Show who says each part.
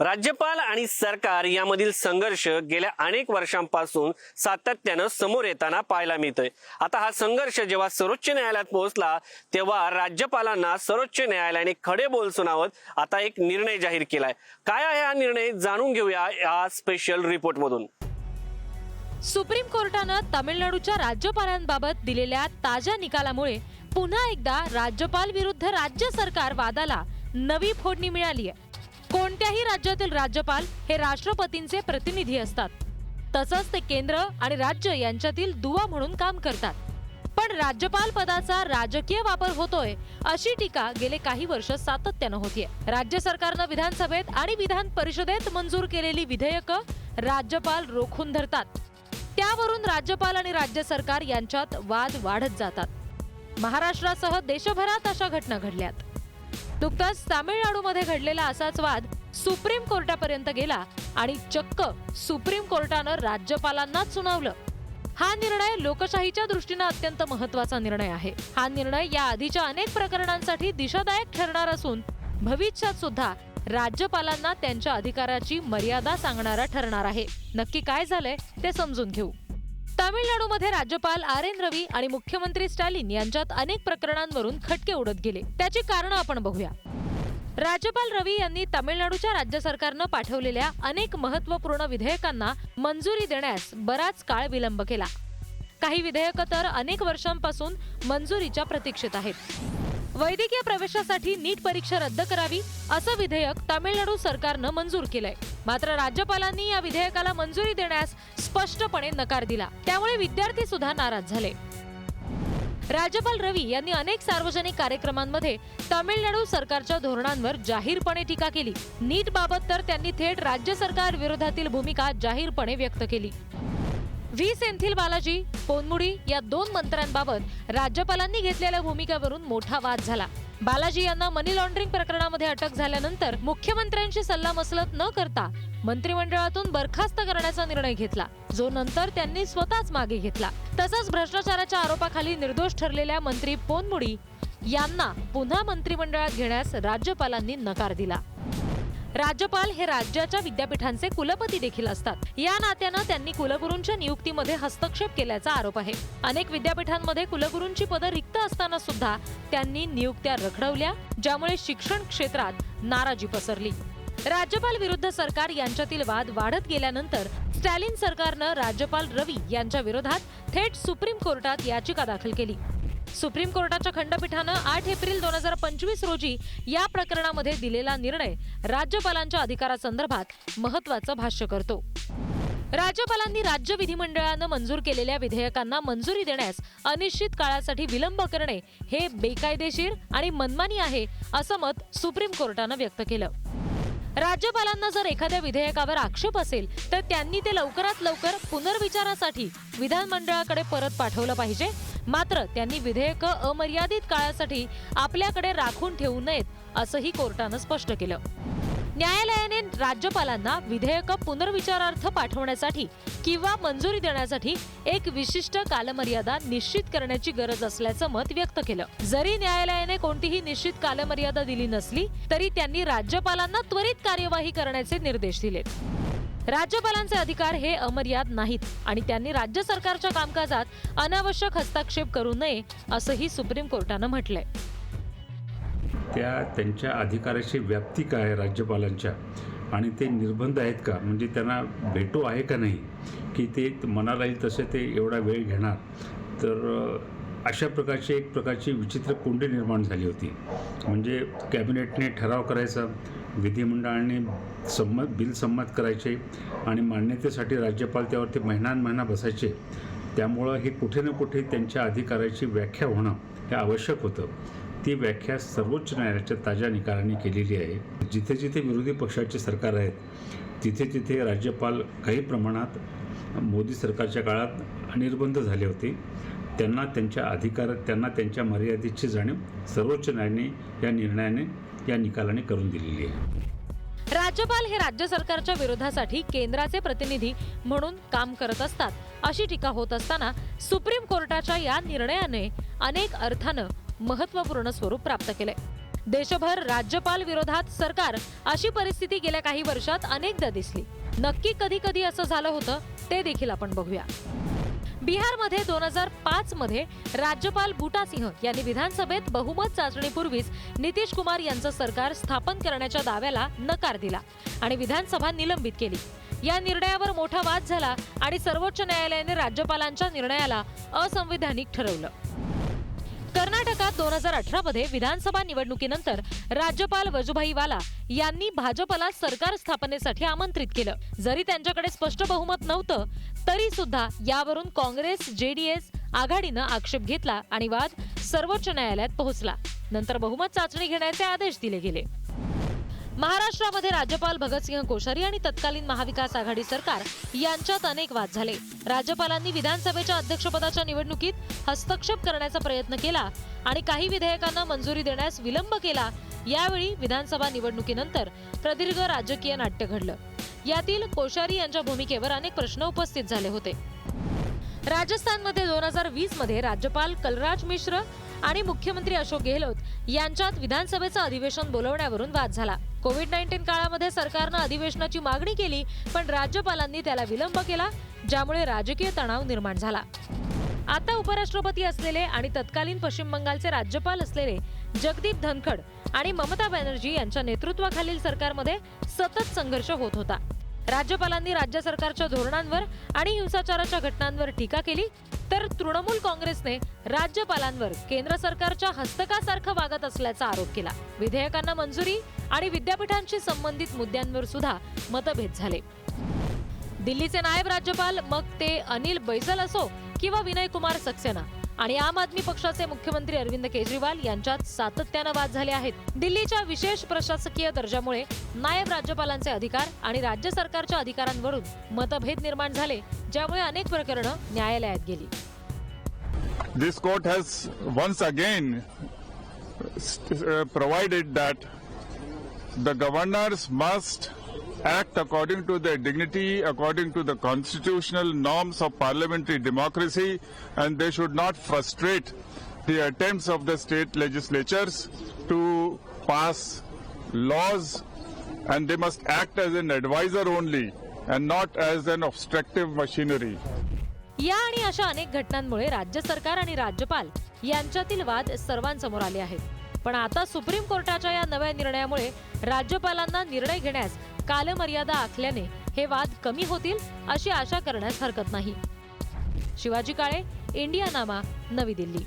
Speaker 1: राज्यपाल आणि सरकार यामधील संघर्ष गेल्या अनेक वर्षांपासून सातत्यानं समोर येताना पाहायला मिळतोय. आता हा संघर्ष जेव्हा सर्वोच्च न्यायालयात पोहोचला तेव्हा राज्यपालांना सर्वोच्च न्यायालयाने खडे बोल सुनावत आता एक निर्णय जाहीर केलाय. काय आहे हा निर्णय जाणून घेऊया या स्पेशल रिपोर्ट मधून.
Speaker 2: सुप्रीम कोर्टानं तामिळनाडूच्या राज्यपालांबाबत दिलेल्या ताज्या निकालामुळे पुन्हा एकदा राज्यपाल विरुद्ध राज्य सरकार वादाला नवी फोडणी मिळाली आहे कोणत्याही राज्यातील राज्यपाल हे राष्ट्रपतींचे प्रतिनिधी असतात. तसंच ते केंद्र आणि राज्य यांच्यातील दुवा म्हणून काम करतात. पण राज्यपाल पदाचा राजकीय वापर होतोय अशी टीका गेले काही वर्ष सातत्यानं होतीये. राज्य सरकारनं विधानसभेत आणि विधान परिषदेत मंजूर केलेली विधेयकं राज्यपाल रोखून धरतात. त्यावरून राज्यपाल आणि राज्य सरकार यांच्यात वाद वाढत जातात. महाराष्ट्रासह देशभरात अशा घटना घडल्यात. नुकताच तामिळनाडूमध्ये घडलेला असाच वाद सुप्रीम कोर्टापर्यंत गेला आणि चक्क सुप्रीम कोर्टानं राज्यपालांनाच सुनावलं हा निर्णय लोकशाहीच्या दृष्टीनं अत्यंत महत्त्वाचा निर्णय आहे. हा निर्णय या आधीच्या अनेक प्रकरणांसाठी दिशादायक ठरणार असून भविष्यात सुद्धा राज्यपालांना त्यांच्या अधिकाराची मर्यादा सांगणारा ठरणार आहे. नक्की काय झालंय ते समजून घेऊ. तामिळनाडूमध्ये राज्यपाल आर एन रवी आणि मुख्यमंत्री स्टॅलिन यांच्यात अनेक प्रकरणांवरून खटके उडत गेले. त्याची कारणं आपण बघूया. राज्यपाल रवी यांनी तामिळनाडूच्या राज्य सरकारनं पाठवलेल्या अनेक महत्त्वपूर्ण विधेयकांना मंजुरी देण्यास बराच काळ विलंब केला. काही विधेयकं तर अनेक वर्षांपासून मंजुरीच्या प्रतीक्षेत आहेत. वैद्यकीय प्रवेशासाठी नीट परीक्षा रद्द करावी असं विधेयक तामिळनाडू सरकारनं मंजूर केलंय. मात्र राज्यपालांनी या विधेयकाला मंजुरी देण्यास स्पष्टपणे नकार दिला. त्यामुळे विद्यार्थी सुद्धा नाराज झाले. राज्यपाल रवी यांनी अनेक सार्वजनिक कार्यक्रमांमध्ये तामिळनाडू सरकारच्या धोरणांवर जाहीरपणे टीका केली. नीट बाबत तर त्यांनी थेट राज्य सरकार विरोधातील भूमिका जाहीरपणे व्यक्त केली. व्ही सेंथिल बालाजी पोनमुडी या दोन मंत्र्यांबाबत राज्यपालांनी घेतलेल्या भूमिकेवरून मोठा वाद झाला. बालाजी यांना मनी लॉन्ड्रिंग प्रकरणामध्ये अटक झाल्यानंतर मुख्यमंत्र्यांशी सल्लामसलत न करता मंत्रिमंडळातून बरखास्त करण्याचा निर्णय घेतला. जो नंतर त्यांनी स्वतःच मागे घेतला. तसंच भ्रष्टाचाराच्या आरोपाखाली निर्दोष ठरलेल्या मंत्री पोनमुडी यांना पुन्हा मंत्रिमंडळात घेण्यास राज्यपालांनी नकार दिला. राज्यपाल हे राज्याच्या विद्यापीठांचे कुलपती देखील असतात. या नात्यानं त्यांनी कुलगुरूंच्या नियुक्तीमध्ये हस्तक्षेप केल्याचा आरोप आहे. अनेक विद्यापीठांमध्ये कुलगुरूंची पदं रिक्त असताना सुद्धा त्यांनी नियुक्त्या रखडवल्या ज्यामुळे शिक्षण क्षेत्रात नाराजी पसरली. राज्यपाल विरुद्ध सरकार यांच्यातील वाद वाढत गेल्यानंतर स्टॅलिन सरकारनं राज्यपाल रवी यांच्या विरोधात थेट सुप्रीम कोर्टात याचिका दाखल केली. सुप्रीम कोर्टाच्या खंडपीठानं आठ एप्रिल दोन हजार पंचवीस रोजी या प्रकरणामध्ये दिलेला निर्णय राज्यपालांच्या अधिकारासंदर्भात महत्वाचं भाष्य करतो. राज्यपालांनी राज्य विधिमंडळानं मंजूर केलेल्या विधेयकांना मंजुरी देण्यास अनिश्चित काळासाठी विलंब करणे हे बेकायदेशीर आणि मनमानी आहे असं मत सुप्रीम कोर्टानं व्यक्त केलं. राज्यपालांना जर एखाद्या विधेयकावर आक्षेप असेल तर त्यांनी ते लवकरात लवकर पुनर्विचारासाठी विधानमंडळाकडे परत पाठवलं पाहिजे मात्र त्यांनी विधेयक अमर्यादित काळासाठी आपल्याकडे राखून ठेवू नयेत असंही कोर्टानं स्पष्ट केलं. न्यायालयाने राज्यपालांना विधेयक पुनर्विचारार्थ पाठवण्यासाठी किंवा मंजुरी देण्यासाठी एक विशिष्ट कालमर्यादा निश्चित करण्याची गरज असल्याचं मत व्यक्त केलं. जरी न्यायालयाने कोणतीही निश्चित कालमर्यादा दिली नसली तरी त्यांनी राज्यपालांना त्वरित कार्यवाही करण्याचे निर्देश दिले. राज्यपालांचे अधिकार हे अमर्याद नाहीत आणि त्यांनी राज्य सरकारच्या कामकाजात अनावश्यक हस्तक्षेप करू नये असंही सुप्रीम कोर्टानं म्हटलंय.
Speaker 3: त्या त्यांच्या अधिकाराची व्याप्ती काय आहे राज्यपालांच्या? आणि ते निर्बंध आहेत का? म्हणजे त्यांना भेटो आहे का नाही? की ते मनाला येईल तसे ते एवढा वेळ घेणार? तर अशा प्रकारची एक प्रकारची विचित्र कोंडी निर्माण झाली होती. म्हणजे कॅबिनेटने ठराव करायचा विधिमंडळाने संमत बिल संमत करायचे आणि मान्यतेसाठी राज्यपाल त्यावरती महिनान महिना बसायचे. त्यामुळं हे कुठे ना कुठे त्यांच्या अधिकाराची व्याख्या होणं हे आवश्यक होतं. ती व्याख्या सर्वोच्च न्यायालयाच्या ताज्या निकालाने केलेली आहे. जिथे जिथे विरोधी पक्षाचे सरकार आहेत तिथे तिथे राज्यपाल काही प्रमाणात मोदी सरकारच्या काळात निर्बंध झाले होते. त्यांना त्यांच्या अधिकार त्यांना त्यांच्या मर्यादेची जाणीव सर्वोच्च न्यायालयाने या निर्णयाने या निकालाने करून दिलेली आहे.
Speaker 2: राज्यपाल हे राज्य सरकारच्या विरोधासाठी केंद्राचे प्रतिनिधी म्हणून काम करत असतात. अशी टीका होत असताना सुप्रीम कोर्टाच्या या निर्णयाने अनेक अर्थानं महत्त्वपूर्ण स्वरूप प्राप्त केले देशभर राज्यपाल विरोधात सरकार अशी परिस्थिती गेल्या काही वर्षात अनेकदा दिसली. नक्की कधी कधी असं झालं होतं ते देखील आपण बघूया. बिहारमध्ये दोन हजार पाच मध्ये राज्यपाल बुटासिंह यांनी विधानसभेत बहुमत चाचणीपूर्वीच नितीश कुमार यांचं सरकार स्थापन करण्याच्या दाव्याला नकार दिला आणि विधानसभा निलंबित केली. या निर्णयावर मोठा वाद झाला आणि सर्वोच्च न्यायालयाने राज्यपालांच्या निर्णयाला असंविधानिक ठरवलं. कर्नाटकात दोन हजार अठरा मध्ये विधानसभा निवडणुकीनंतर राज्यपाल वजुभाई वाला यांनी भाजपला सरकार स्थापनेसाठी आमंत्रित केलं. जरी त्यांच्याकडे स्पष्ट बहुमत नव्हतं तरी सुद्धा यावरून काँग्रेस जेडीएस आघाडीनं आक्षेप घेतला आणि वाद सर्वोच्च न्यायालयात पोहोचला. नंतर बहुमत चाचणी घेण्याचे आदेश दिले गेले. महाराष्ट्रामध्ये राज्यपाल भगतसिंह कोश्यारी आणि तत्कालीन महाविकास आघाडी सरकार यांच्यात अनेक वाद झाले. राज्यपालांनी विधानसभेच्या अध्यक्षपदाच्या निवडणुकीत हस्तक्षेप करण्याचा प्रयत्न केला आणि काही विधेयकांना मंजुरी देण्यास विलंब केला यावेळी विधानसभा निवडणुकीनंतर प्रदीर्घ राजकीय नाट्य घडलं. यातील कोश्यारी यांच्या भूमिकेवर अनेक प्रश्न उपस्थित झाले होते. राजस्थानमध्ये दोन हजार वीसमध्ये राज्यपाल कलराज मिश्र आणि मुख्यमंत्री अशोक गेहलोत यांच्यात विधानसभेचं अधिवेशन बोलवण्यावरून वाद झाला. कोविड नाईन्टीन काळामध्ये सरकारनं अधिवेशनाची मागणी केली पण राज्यपालांनी त्याला विलंब केला ज्यामुळे राजकीय तणाव निर्माण झाला. आता उपराष्ट्रपती असलेले आणि तत्कालीन पश्चिम बंगालचे राज्यपाल असलेले जगदीप धनखड आणि ममता बॅनर्जी यांच्या नेतृत्वाखालील सरकारमध्ये सतत संघर्ष होत होता. राज्यपालांनी राज्य सरकारच्या धोरणांवर आणि हिंसाचाराच्या घटनांवर टीका केली तर तृणमूल काँग्रेसने राज्यपालांवर केंद्र सरकारच्या हस्तकासारखं वागत असल्याचा आरोप केला. विधेयकांना मंजुरी आणि विद्यापीठांशी संबंधित मुद्द्यांवर सुद्धा मतभेद झाले. दिल्लीचे नायब राज्यपाल मग ते अनिल बैसल असो किंवा विनय कुमार सक्सेना आणि आम आदमी पक्षाचे मुख्यमंत्री अरविंद केजरीवाल यांच्यात सातत्यानं वाद झाले आहेत. दिल्लीच्या विशेष प्रशासकीय दर्जामुळे नायब राज्यपालांचे अधिकार आणि राज्य सरकारच्या अधिकारांवरून मतभेद निर्माण झाले ज्यामुळे अनेक प्रकरणं न्यायालयात गेली.
Speaker 4: This court has once again st- uh, provided that the governors must act according to their dignity, according to the constitutional norms of parliamentary democracy, and they should not frustrate the attempts of the state legislatures to pass laws, and they must act as an advisor only and not as an obstructive machinery.
Speaker 2: या आणि अशा अनेक घटनांमुळे राज्य सरकार आणि राज्यपाल यांच्यातील वाद सर्वांसमोर आले आहेत पण आता सुप्रीम कोर्टाच्या या नव्या निर्णयामुळे राज्यपालांना निर्णय घेण्यास कालमर्यादा आखल्याने हे वाद कमी होतील अशी आशा करण्यास हरकत नाही. शिवाजी काळे इंडिया नामा नवी दिल्ली.